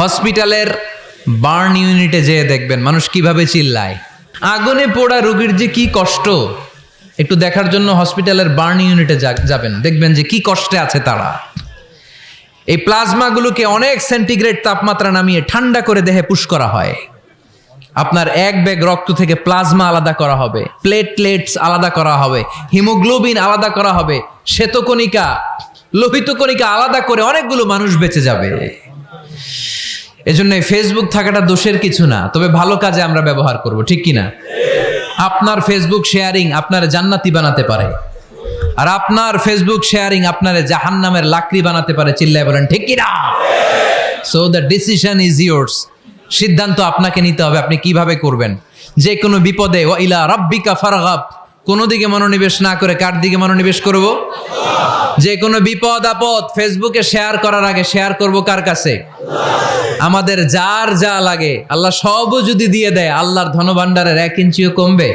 হসপিটালের বার্ন ইউনিটে যেয়ে দেখবেন মানুষ কীভাবে চিল্লায়। আগুনে পোড়া রোগীর যে কি কষ্ট, একটু দেখার জন্য হসপিটালের বার্ন ইউনিটে যাবেন, দেখবেন যে কি কষ্টে আছে তারা। এই প্লাজমাগুলোকে অনেক সেন্টিগ্রেড তাপমাত্রা নামিয়ে ঠান্ডা করে দেহে পুশ করা হয়। আপনার এক ব্যাগ রক্ত থেকে প্লাজমা আলাদা করা হবে, প্লেটলেটস আলাদা করা হবে, হিমোগ্লোবিন আলাদা করা হবে, শ্বেতকণিকা লোহিত কণিকা আলাদা করে অনেকগুলো মানুষ বেঁচে যাবে। এজন্য ফেসবুক থাকাটা দোষের কিছু না, তবে ভালো কাজে আমরা ব্যবহার করব, ঠিক কিনা আপনার ফেসবুক শেয়ারিং আপনার জান্নাতি বানাতে পারে। আর আপনার ফেসবুক শেয়ারিং আপনার জাহান্নামের লাকড়ি বানাতে পারে, চিল্লায় বলেন, ঠিক কিনা so the decision is yours সিদ্ধান্ত আপনাকে নিতে হবে, আপনি কীভাবে করবেন? যে কোনো বিপদে ও ইলা রাব্বিকা ফারগাব। কোনো দিকে মনোনিবেশ না করে কার দিকে মনোনিবেশ করব? যে কোনো বিপদ আপদ ফেসবুকে শেয়ার করার আগে শেয়ার করব কার কাছে? আমাদের যার যা লাগে, আল্লাহ সবও যদি দিয়ে দেয়, আল্লাহর ধনভাণ্ডারের এক ইঞ্চিও কমবে।